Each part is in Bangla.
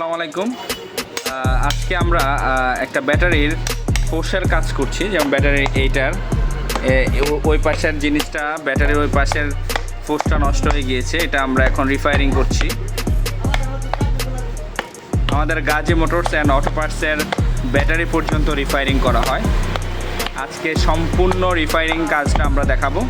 আসসালামু আলাইকুম। আজকে আমরা একটা ব্যাটারির কোষের কাজ করছি, যেমন ব্যাটারি এইটার। ওই পাশের জিনিসটা, ব্যাটারির ওই পাশের ফোর্সটা নষ্ট হয়ে গিয়েছে, এটা আমরা এখন রিফায়ারিং করছি। আমাদের গাজী মোটরস অ্যান্ড অটো পার্টসের ব্যাটারি পর্যন্ত রিফায়ারিং করা হয়। আজকে সম্পূর্ণ রিফায়ারিং কাজটা আমরা দেখাবো।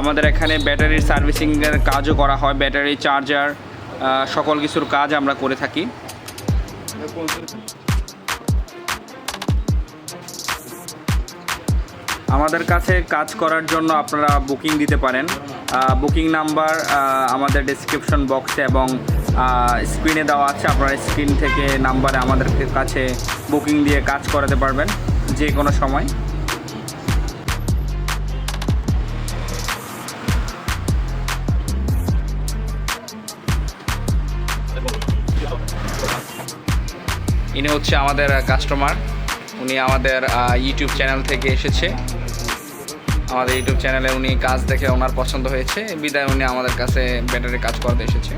আমাদের এখানে ব্যাটারির সার্ভিসিংয়ের কাজও করা হয়, ব্যাটারি, চার্জার সকল কিছুর কাজ আমরা করে থাকি। আমাদের কাছে কাজ করার জন্য আপনারা বুকিং দিতে পারেন। বুকিং নাম্বার আমাদের ডিসক্রিপশন বক্সে এবং স্ক্রিনে দেওয়া আছে। আপনারা স্ক্রিন থেকে নাম্বারে আমাদের কাছে বুকিং দিয়ে কাজ করাতে পারবেন যে কোনো সময়। ইনি হচ্ছে আমাদের কাস্টমার উনি আমাদের ইউটিউব চ্যানেল থেকে এসেছে। আমাদের ইউটিউব চ্যানেলে উনি কাজ দেখে ওনার পছন্দ হয়েছে। বিদায় উনি আমাদের কাছে ব্যাটারি কাজ করতে এসেছে।